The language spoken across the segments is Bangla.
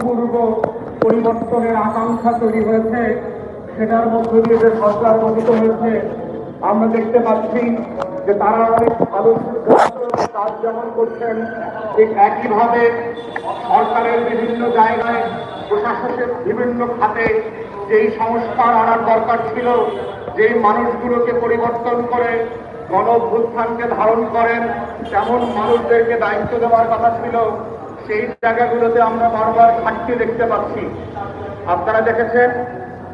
পূর্ব পরিবর্তনের আকাঙ্ক্ষা তৈরি হয়েছে। সেটার মধ্য দিয়ে যে সরকার গঠিত হয়েছে, আমরা দেখতে পাচ্ছি যে তারা অনেক ভালো কাজ যেমন করছেন, ঠিক একইভাবে সরকারের বিভিন্ন জায়গায় প্রশাসনের বিভিন্ন খাতে যেই সংস্কার আনার দরকার ছিল, যেই মানুষগুলোকে পরিবর্তন করে গণ ধারণ করেন, তেমন মানুষদেরকে দায়িত্ব দেওয়ার কথা ছিল। সেই জায়গাগুলোতে আমরা বারবার ঘাটতি দেখতে পাচ্ছি। আপনারা দেখেছেন,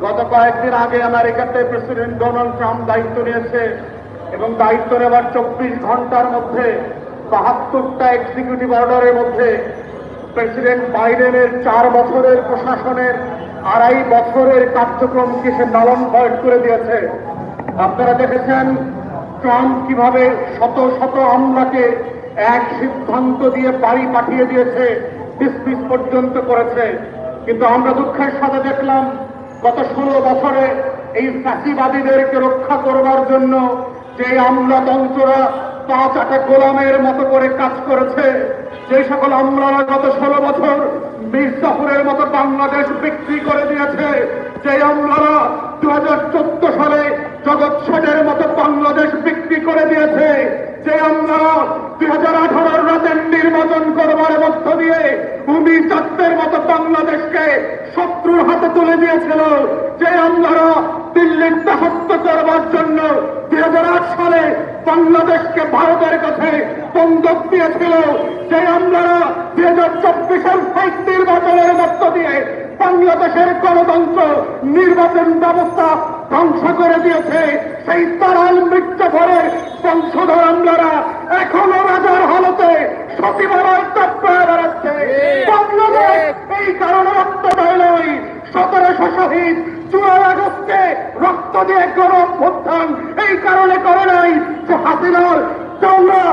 গত কয়েকদিন আগে আমেরিকাতে প্রেসিডেন্ট ডোনাল্ড ট্রাম্প দায়িত্ব নিয়েছে এবং দায়িত্ব নেওয়ার চব্বিশ ঘণ্টার মধ্যে বাহাত্তরটা এক্সিকিউটিভ অর্ডারের মধ্যে প্রেসিডেন্ট বাইডেনের চার বছরের প্রশাসনের আড়াই বছরের কার্যক্রমকে সে লালন ভয়েড করে দিয়েছে। আপনারা দেখেছেন, ট্রাম্প কীভাবে শত শত আমলাকে এক সিদ্ধান্ত দিয়ে বাড়ি পাঠিয়ে দিয়েছে ডিসমিস পর্যন্ত করেছে। কিন্তু আমরা দুঃখের সাথে দেখলাম, গত ষোলো বছরে এই চাষিবাদীদেরকে রক্ষা করবার জন্য যে আমলাতন্ত্ররা পাঁচ আটা গোলামের মতো করে কাজ করেছে যে সকল আমলারা গত ষোলো বছর মির্জাপুরের মতো বাংলাদেশ বিক্রি করে দিয়েছে যে আমলারা দু হাজার চোদ্দ সালে জগৎ মতো বাংলাদেশ বিক্রি করে দিয়েছে যে আমরা দুই হাজার আঠারোর রাতের নির্বাচন করবার মধ্য দিয়ে ভূমি চাত্রের মতো বাংলাদেশকে শত্রুর হাতে তুলে দিয়েছিল যে আমলারা দিল্লির দাহত্য করবার জন্য দুই হাজার আট সালে বাংলাদেশকে ভারতের কাছে বন্ধক দিয়েছিল যে আমলারা দুই হাজার চব্বিশের ফাইট নির্বাচনের মধ্য দিয়ে বাংলাদেশের গণতন্ত্র নির্বাচন ব্যবস্থা ধ্বংস করে দিয়েছে সেই তারাল মৃত্যুভরের বংশধর আমলারা এখনও রাজার হালতে সতীমারার তৎপরে বেড়াচ্ছে বাংলাদেশ এই কারণে রক্ত শহীদ চুয়ার আগস্টে রক্ত দিয়ে গরম অভ্যুত্থান এই কারণে করে নাই যে হাসিনার চৌরা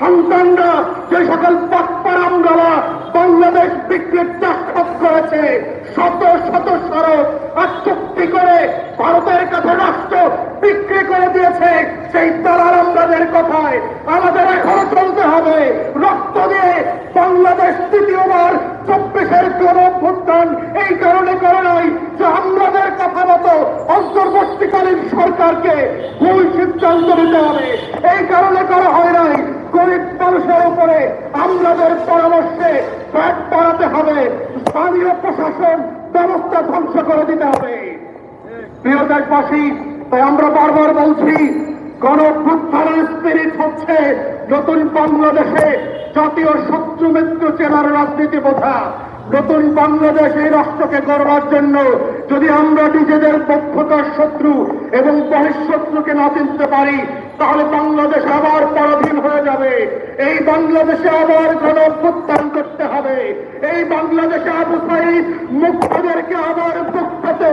সন্তানরা, যে সকল পাপ্পার আমরারা বাংলাদেশ বিক্রির চাক্ষত করেছে। শত শত সড়ক আর চুক্তি করে ভারতের কাছে রাষ্ট্র বিক্রি করে দিয়েছে সেই তারার আমরাদের কথায় আমাদের এখনও চলতে হবে রক্ত দিয়ে বাংলাদেশ তৃতীয়বার চব্বিশের কোন অভ্যুত্থান এই কারণে করে নাই যে আমরাদের কথা মতো অন্তর্বর্তীকালীন সরকারকে ভুল সিদ্ধান্ত নিতে হবে। এই কারণে করা হয় নাই, গরিব মানুষের উপরে আমরাদের পরামর্শে ব্যাট বাড়াতে হবে, স্থানীয় প্রশাসন ব্যবস্থা ধ্বংস করে দিতে হবে। প্রিয় দেশবাসী, তাই আমরা বারবার বলছি গণ স্পিরিট হচ্ছে নতুন বাংলাদেশে জাতীয় শত্রু মিত্র চেনার রাজনীতি বোঝা। নতুন বাংলাদেশ এই রাষ্ট্রকে গড়বার জন্য যদি আমরা নিজেদের পক্ষকার শত্রু এবং বহিঃশত্রুকে না চিনতে পারি, তাহলে বাংলাদেশ আবার পরাধীন হয়ে যাবে। এই বাংলাদেশে আবার গণ অভ্যুত্থান করতে হবে। এই বাংলাদেশে আবু সাইদ মুক্তদেরকে আবার মুক্ততে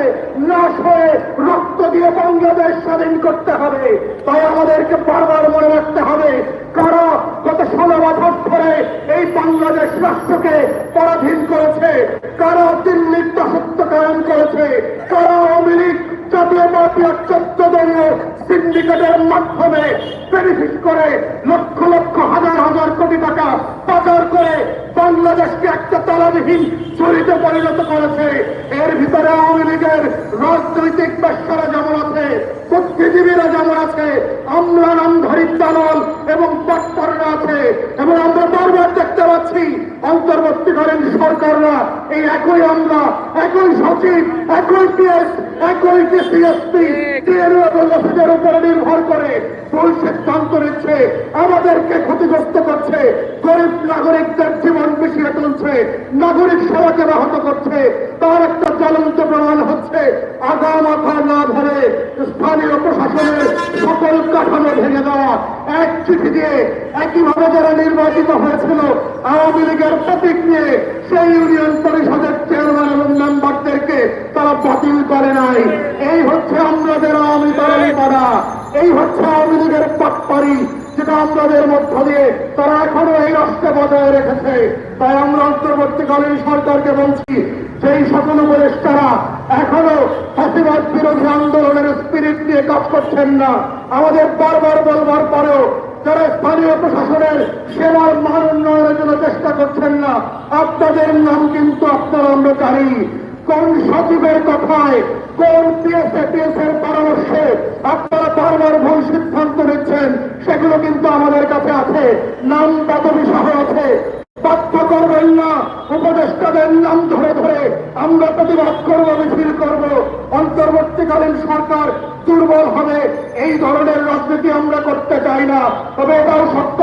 নাশ হয়ে রক্ত দিয়ে বাংলাদেশ স্বাধীন করতে হবে। তাই আমাদেরকে বারবার মনে রাখতে হবে কারা গত ষোলো বছর ধরে এই বাংলাদেশ রাষ্ট্রকে পরাধীন করেছে কারা দিল্লির দাসত্ব কায়ন করেছে কারা আওয়ামী লীগ জাতীয় পার্টি আর চোদ্দ দলীয় সিন্ডিকেটের মাধ্যমে বেনিফিট করে লক্ষ লক্ষ হাজার হাজার কোটি টাকা পাচার করে বাংলাদেশকে একটা তালাবিহীন চরিত্রে পরিণত করেছে। এর ভিতরে আওয়ামী লীগের রাজনৈতিক ব্যবসারা যেমন আছে বুদ্ধিজীবীরা যেমন আছে আমরা নামধারী দালাল এবং বাটপাররা আছে এবং আমরা বারবার দেখতে পাচ্ছি অন্তর্বর্তীকালীন সরকাররা এই একই আমরা একই সচিব একই পিএস একই সিএসপি টিএনও এবং অফিসের উপরে নির্ভর করে ভুল সিদ্ধান্ত নিচ্ছে আমাদেরকে ক্ষতিগ্রস্ত করছে গরিব নাগরিকদের জীবন পিছিয়ে তুলছে নাগরিক সমাজে ব্যাহত করছে তার একটা জ্বলন্ত প্রমাণ হচ্ছে আগা মাথা না ধরে স্থানীয় প্রশাসনের সকল কাঠামো ভেঙে দেওয়া। এক চিঠি দিয়ে একইভাবে যারা নির্বাচিত হয়েছিল আওয়ামী লীগের প্রতীক নিয়ে সেই ইউনিয়ন পরিষদের চেয়ারম্যান এবং মেম্বারদেরকে তারা বাতিল করে নাই এই হচ্ছে আমাদের আওয়ামী দলের পাড়া। এই হচ্ছে আওয়ামী পাটপাড়ি, যেটা আমাদের মধ্য দিয়ে তারা এখনও এই রাষ্ট্রে বজায় রেখেছে। তাই আমরা অন্তর্বর্তীকালীন সরকারকে বলছি সেই সকল উপদেষ্টারা এখনও ফাঁসিবাদ বিরোধী আন্দোলনের স্পিরিট নিয়ে কাজ করছেন না, আমাদের বারবার বলবার পরেও যারা স্থানীয় প্রশাসনের সেবার মান উন্নয়নের জন্য চেষ্টা করছেন না, আপনাদের নাম কিন্তু আপনারা জানি। কোন সচিবের কথায়, কোন পিএসএপিএস এর পরামর্শে আপনারা বারবার ভুল সিদ্ধান্ত নিচ্ছেন, সেগুলো কিন্তু আমাদের কাছে আছে, নাম পদবি সহ আছে। বাধ্য করবেন না, উপদেষ্টাদের নাম ধরে ধরে আমরা প্রতিবাদ করব, মিছিল করব। অন্তর্বর্তীকালীন সরকার দুর্বল হবে, এই ধরনের রাজনীতি আমরা করতে চাই না। তবে এটাও সত্য,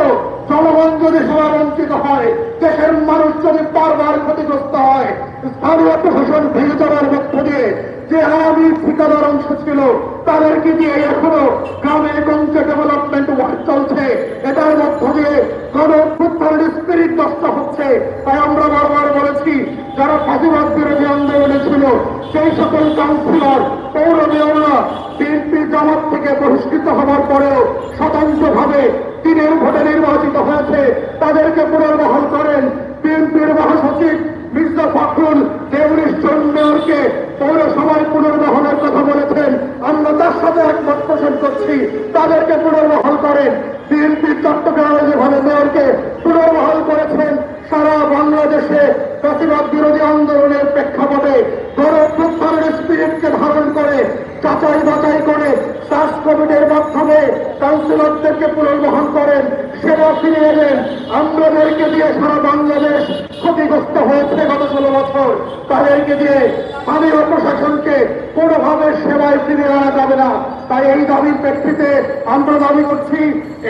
জনগণ যদি সেবা বঞ্চিত হয়, দেশের মানুষ যদি বারবার ক্ষতিগ্রস্ত হয় স্থানীয় প্রশাসন ভেঙে যাওয়ার মধ্য দিয়ে যে আওয়ামী ঠিকাদার অংশ ছিল, তাদেরকে দিয়ে এখনও গ্রামে গঞ্জে ডেভেলপমেন্ট ওয়ার্ক চলছে। এটার মধ্য দিয়ে গণ অভ্যুত্থানের স্পিরিট নষ্ট হচ্ছে। তাই আমরা বারবার বলেছি, যারা ফাঁসিবাদ বিরোধী আন্দোলনে ছিল, সেই সকল কাউন্সিলর পৌর মেয়ররা বিএনপি জামাত থেকে বহিষ্কৃত হওয়ার পরেও স্বতন্ত্রভাবে দিনের ভোটে নির্বাচিত হয়েছে। তাদেরকে পুনর্বহাল করেন বিএনপির মহাসচিব মির্জা ফখরুল যে উনিশ জন মেয়রকে পৌরসভায় পুনর্বহলের কথা বলেছেন আমরা তার সাথে একমত পোষণ করছি তাদেরকে পুনর্বহাল করেন বিএনপির চট্টগ্রামে যেভাবে মেয়রকে পুনর্বহাল করেছেন সারা বাংলাদেশে প্রতিবাদ বিরোধী আন্দোলনের প্রেক্ষাপটে গণ প্রত্যানের স্পিরিটকে ধারণ করে যাচাই বাছাই করে সার্চ কমিটির মাধ্যমে কাউন্সিলরদেরকে পুনর্বহন করেন, সেবা ফিরিয়ে দেন আমাদেরকে দিয়ে সারা বাংলাদেশ ক্ষতিগ্রস্ত হয়েছে গত ষোলো বছর। তাদেরকে দিয়ে স্থানীয় প্রশাসনকে কোনোভাবে সেবায় ফিরিয়ে আনা যাবে না। তাই এই দাবির প্রেক্ষিতে আমরা দাবি করছি,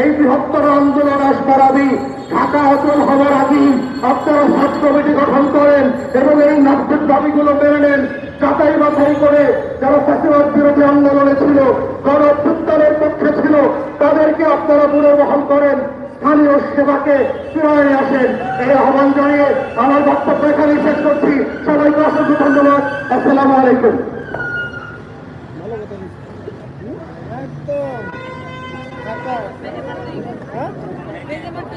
এই বৃহত্তর আন্দোলন আসবার আগে ঢাকা অচল হওয়ার আগে আপনারা সার্চ কমিটি গঠন করেন এবং এই নাট্যের দাবিগুলো মেনে নেন। যাচাই বাছাই করে যারা ফ্যাসিবাদ বিরোধী আন্দোলনে ছিল গণ অভ্যুত্থানের পক্ষে ছিল তাদেরকে আপনারা পুনর্বহল করেন স্থানীয় সেবাকে ফিরিয়ে আসেন আহ্বান জানিয়ে আমার বক্তব্য এখানে শেষ করছি। সবাইকে অসংখ্য ধন্যবাদ। আসসালামু আলাইকুম।